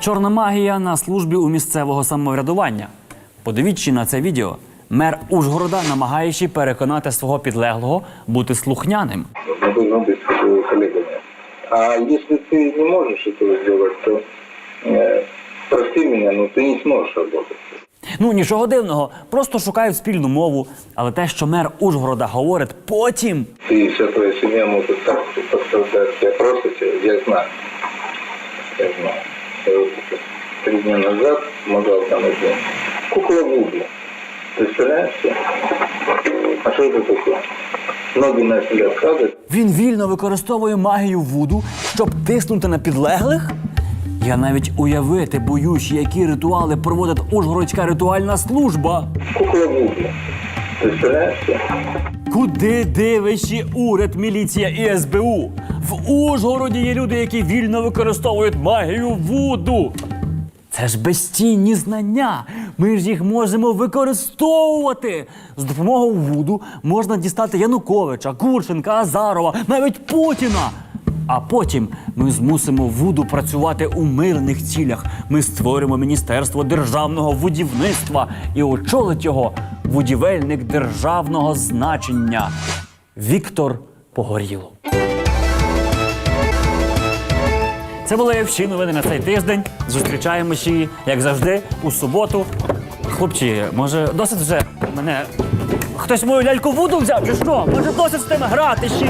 Чорна магія на службі у місцевого самоврядування. Подивіться на це відео. Мер Ужгорода, намагаючи переконати свого підлеглого бути слухняним. Мы должны быть с коллегами. А если ты не можешь этого сделать, то э, прости меня, но ты не сможешь работать. Ну нічого дивного, просто шукають спільну мову. Але те, що мер Ужгорода говорить потім, Ты и вся твоя семья может так пострадать. Я просто тебя, я знаю. Я знаю. Я вот это три дня назад помогал там один. Кукла Вуду. Представляешь? себе? А что это такое? Ноги начали отказывать. він вільно використовує магію Вуду, щоб тиснути на підлеглих. Я навіть уявити боюсь, які ритуали проводить Ужгородська ритуальна служба. Кукла Вуду. Представляешь? себе? Куди дивишся уряд, міліція і СБУ? В Ужгороді є люди, які вільно використовують магію Вуду. Це ж безцінні знання. Ми ж їх можемо використовувати. З допомогою Вуду можна дістати Януковича, Курченка, Азарова, навіть Путіна. А потім ми змусимо Вуду працювати у мирних цілях. Ми створимо Міністерство державного будівництва і очолить його будівельник державного значення Віктор Погорілов. Це були всі новини на цей тиждень. Зустрічаємося, як завжди, у суботу. Хлопці, може, досить вже мене. Хтось мою ляльку Вуду взяв чи що? Може, досить з тими грати ще?